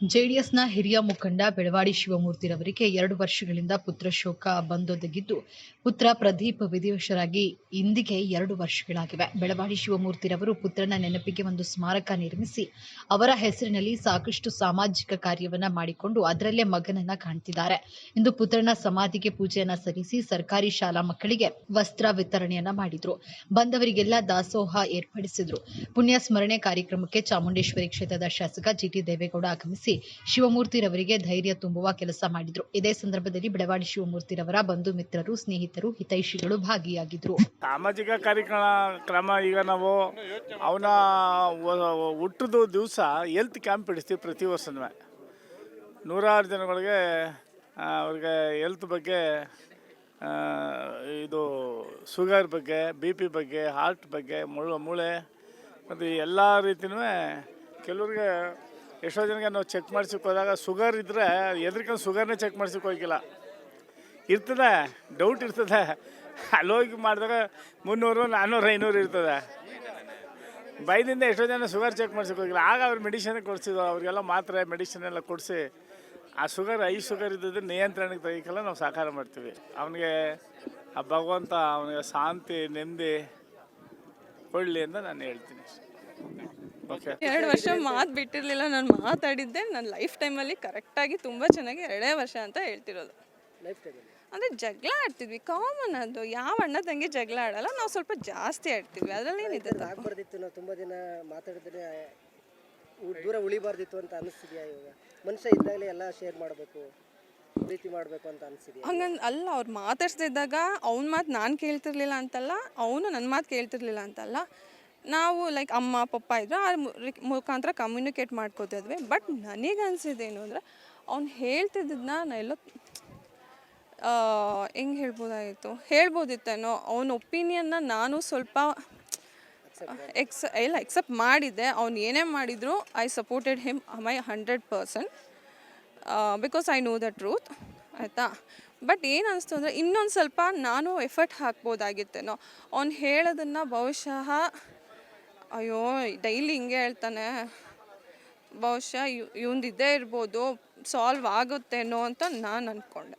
ಜೆಡಿಎಸ್ನ ಹಿರಿಯ ಮುಖಂಡ ಬೆಳವಾಡಿ ಶಿವಮೂರ್ತಿರವರಿಗೆ ಎರಡು ವರ್ಷಗಳಿಂದ ಪುತ್ರ ಶೋಕ ಬಂದೊದಗಿದ್ದು, ಪುತ್ರ ಪ್ರದೀಪ್ ವಿಧಿವಶರಾಗಿ ಇಂದಿಗೆ ಎರಡು ವರ್ಷಗಳಾಗಿವೆ. ಬೆಳವಾಡಿ ಶಿವಮೂರ್ತಿರವರು ಪುತ್ರನ ನೆನಪಿಗೆ ಒಂದು ಸ್ಮಾರಕ ನಿರ್ಮಿಸಿ, ಅವರ ಹೆಸರಿನಲ್ಲಿ ಸಾಕಷ್ಟು ಸಾಮಾಜಿಕ ಕಾರ್ಯವನ್ನ ಮಾಡಿಕೊಂಡು ಅದರಲ್ಲೇ ಮಗನನ್ನ ಕಾಣ್ತಿದ್ದಾರೆ. ಇಂದು ಪುತ್ರನ ಸಮಾಧಿಗೆ ಪೂಜೆಯನ್ನ ಸಲ್ಲಿಸಿ ಸರ್ಕಾರಿ ಶಾಲಾ ಮಕ್ಕಳಿಗೆ ವಸ್ತ್ರ ವಿತರಣೆಯನ್ನ ಮಾಡಿದ್ರು. ಬಂದವರಿಗೆಲ್ಲ ದಾಸೋಹ ಏರ್ಪಡಿಸಿದ್ರು. ಪುಣ್ಯ ಸ್ಮರಣೆ ಕಾರ್ಯಕ್ರಮಕ್ಕೆ ಚಾಮುಂಡೇಶ್ವರಿ ಕ್ಷೇತ್ರದ ಶಾಸಕ ಜಿಟಿ ದೇವೇಗೌಡ ಆಗಮಿಸಿ ಶಿವಮೂರ್ತಿರವರಿಗೆ ಧೈರ್ಯ ತುಂಬುವ ಕೆಲಸ ಮಾಡಿದ್ರು. ಇದೇ ಸಂದರ್ಭದಲ್ಲಿ ಬೆಳವಾಡಿ ಶಿವಮೂರ್ತಿರವರ ಬಂಧು ಮಿತ್ರರು, ಸ್ನೇಹಿತರು, ಹಿತೈಷಿಗಳು ಭಾಗಿಯಾಗಿದ್ರು. ಸಾಮಾಜಿಕ ಕಾರ್ಯಕ್ರಮ, ಕ್ರಮ ಈಗ ನಾವು ಅವನ ಹುಟ್ಟಿದ ದಿವಸ ಹೆಲ್ತ್ ಕ್ಯಾಂಪ್ ಇಡಿಸ್ತೀವಿ ಪ್ರತಿ ವರ್ಷನೂ. ನೂರಾರು ಜನಗಳಿಗೆ ಅವ್ರಿಗೆ ಹೆಲ್ತ್ ಬಗ್ಗೆ ಇದು ಶುಗರ್ ಬಗ್ಗೆ ಬಿ ಪಿ ಬಗ್ಗೆ ಹಾರ್ಟ್ ಬಗ್ಗೆ ಮುಳ್ಳು ಮೂಳೆ, ಮತ್ತು ಎಲ್ಲ ರೀತಿಯೂ ಕೆಲವ್ರಿಗೆ ಎಷ್ಟೋ ಜನಕ್ಕೆ ನಾವು ಚೆಕ್ ಮಾಡ್ಸಕ್ಕೆ ಹೋದಾಗ ಶುಗರ್ ಇದ್ದರೆ ಎದ್ರಿಕೊಂಡು ಶುಗರ್ನೇ ಚೆಕ್ ಮಾಡ್ಸಕ್ಕೆ ಹೋಗಿಲ್ಲ. ಇರ್ತದೆ ಡೌಟ್ ಇರ್ತದೆ. ಅಲ್ಲೋಗಿ ಮಾಡಿದಾಗ ಮುನ್ನೂರು ನಾನ್ನೂರು ಐನೂರು ಇರ್ತದೆ. ಬೈದಿಂದ ಎಷ್ಟೋ ಜನ ಶುಗರ್ ಚೆಕ್ ಮಾಡ್ಸಕ್ಕೆ ಹೋಗಿಲ್ಲ. ಆಗ ಅವ್ರು ಮೆಡಿಷನ್ ಕೊಡಿಸಿದ್ರು. ಅವ್ರಿಗೆಲ್ಲ ಮಾತ್ರ ಮೆಡಿಷನ್ ಎಲ್ಲ ಕೊಡಿಸಿ ಆ ಶುಗರ್ ಐ ಶುಗರ್ ಇದ್ದದ್ದು ನಿಯಂತ್ರಣಕ್ಕೆ ತೆಗಿಕಲ್ಲ ನಾವು ಸಹಕಾರ ಮಾಡ್ತೀವಿ. ಅವನಿಗೆ ಆ ಭಗವಂತ, ಅವನಿಗೆ ಶಾಂತಿ, ನೆಮ್ಮದಿ ಕೊಡಲಿ ಅಂತ ನಾನು ಹೇಳ್ತೀನಿ. ಓಕೆ ಎರಡು ವರ್ಷ ಮಾತು ಬಿಟ್ಟಿರಲಿಲ್ಲ. ನಾನು ಮಾತಾಡಿದ್ದೆ. ನನ್ನ ಲೈಫ್ ಟೈಮಲ್ಲಿ ಕರೆಕ್ಟಾಗಿ ತುಂಬ ಚೆನ್ನಾಗಿ ಎರಡೇ ವರ್ಷ ಅಂತ ಹೇಳ್ತಿರೋದು. ಅಂದ್ರೆ ಜಗಳ ಆಡ್ತಿದ್ವಿ. ಕಾಮನ್ ಅದು. ಯಾವ ಅಣ್ಣ ತಂಗಿ ಜಗಳ ಆಡಲ್ಲ. ನಾವು ಸ್ವಲ್ಪ ಜಾಸ್ತಿ ಆಡ್ತಿದ್ವಿ. ಅದರಲ್ಲಿ ಏನಿದೆ? ಆಗ್ಬಾರ್ದಿತ್ತು. ನಾವು ತುಂಬಾ ದಿನ ಮಾತಾಡಿದ್ರೆ ದೂರ ಉಳಿಬಾರ್ದಿತ್ತು ಅಂತ ಅನಿಸ್ತಿದ್ಯಾ ಇವಾಗ? ಮನುಷ್ಯ ಇದ್ದಾಗಲೇ ಎಲ್ಲ ಶೇರ್ ಮಾಡಬೇಕು ಪ್ರೀತಿ ಮಾಡಬೇಕು ಅಂತ ಅನಿಸಿದ್ಯಾ ಹಂಗಂದ್ ಅಲ್ಲ ಅವ್ರು ಮಾತಾಡ್ಸ್ತಿದ್ದಾಗ ಅವ್ನ ಮಾತು ನಾನು ಕೇಳ್ತಿರ್ಲಿಲ್ಲ ಅಂತಲ್ಲ ಅವನು ನನ್ನ ಮಾತು ಕೇಳ್ತಿರ್ಲಿಲ್ಲ ಅಂತಲ್ಲ ನಾವು ಲೈಕ್ ಅಮ್ಮ, ಪಪ್ಪ ಇದ್ದರು ಆ ಮುಖಾಂತರ ಕಮ್ಯುನಿಕೇಟ್ ಮಾಡ್ಕೋತಿದ್ವಿ. ಬಟ್ ನನಗೆ ಅನಿಸಿದ್ದೇನು ಅಂದರೆ, ಅವ್ನು ಹೇಳ್ತಿದ್ದನ್ನ ನಾ ಎಲ್ಲೋ ಹೆಂಗೆ ಹೇಳ್ಬೋದಾಗಿತ್ತು ಹೇಳ್ಬೋದಿತ್ತೇನೋ. ಅವನ ಒಪಿನಿಯನ್ನ ನಾನು ಸ್ವಲ್ಪ ಎಕ್ಸ್, ಎಲ್ಲ ಎಕ್ಸೆಪ್ಟ್ ಮಾಡಿದ್ದೆ. ಅವ್ನು ಏನೇ ಮಾಡಿದರೂ I supported him my hundred percent because I know the truth ಆಯಿತಾ? ಬಟ್ ಏನು ಅನಿಸ್ತು ಅಂದರೆ, ಇನ್ನೊಂದು ಸ್ವಲ್ಪ ನಾನು ಎಫರ್ಟ್ ಹಾಕ್ಬೋದಾಗಿತ್ತೇನೋ. ಅವ್ನು ಹೇಳೋದನ್ನು ಬಹುಶಃ ಅಯ್ಯೋ ಡೈಲಿ ಹಿಂಗೆ ಹೇಳ್ತಾನೆ. ಬಹುಶಃ ಇವ್ ಇದ್ದೇ ಇರ್ಬೋದು ಸಾಲ್ವ್ ಆಗುತ್ತೇನೋ ಅಂತ ನಾನು ಅಂದ್ಕೊಂಡೆ